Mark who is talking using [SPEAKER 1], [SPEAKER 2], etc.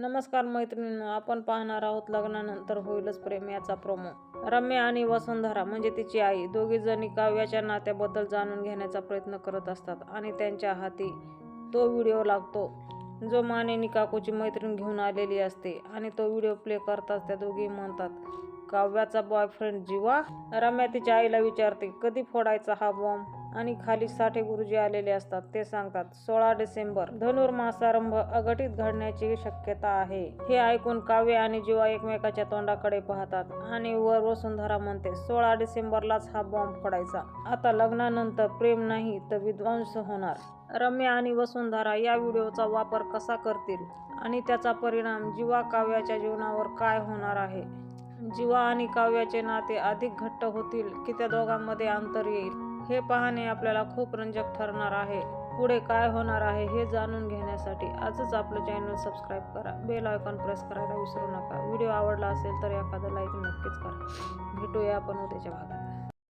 [SPEAKER 1] नमस्कार मैत्रिणींनो आपण पाहणार आहोत लग्नानंतर होईलच प्रेम याचा प्रोमो रम्या आणि वसुंधरा म्हणजे तिची आई. दोघी जणी काव्याच्या नात्याबद्दल जाणून घेण्याचा प्रयत्न करत असतात आणि त्यांच्या हाती तो व्हिडिओ लागतो. जो मानेनी काकूची मैत्रीण घेऊन आलेली असते आणि तो व्हिडिओ प्ले करताच त्या दोघी म्हणतात काव्याचा बॉयफ्रेंड जीवा. रम्या तिच्या आईला विचारते कधी फोडायचा हा बॉम्ब आणि खाली साठे गुरुजी आलेले असतात ते सांगतात सोळा डिसेंबर धनुर्मासारंभ अघटित घडण्याची शक्यता आहे. हे ऐकून काव्य आणि जीवा एकमेकाच्या तोंडाकडे पाहतात आणि वर वसुंधरा म्हणते सोळा डिसेंबरलाच हा बॉम्ब फोडायचा आता लग्नानंतर प्रेम नाही तर विध्वंस होणार. रम्या आणि वसुंधरा या व्हिडिओचा वापर कसा करतील आणि त्याचा परिणाम जीवा काव्याच्या जीवनावर काय होणार आहे? जीवा आणि काव्याचे नाते अधिक घट्ट होतील की त्या दोघांमध्ये अंतर येईल? हे पाहणे आपल्याला खूप रंजक ठरणार आहे. पुढे काय होणार आहे हे जाणून घेण्यासाठी आजच आपलं चॅनल सबस्क्राईब करा. बेल आयकॉन प्रेस करायला विसरू नका. व्हिडिओ आवडला असेल तर एखादा लाईक नक्कीच करा. भेटूया आपण उद्याच्या भागात.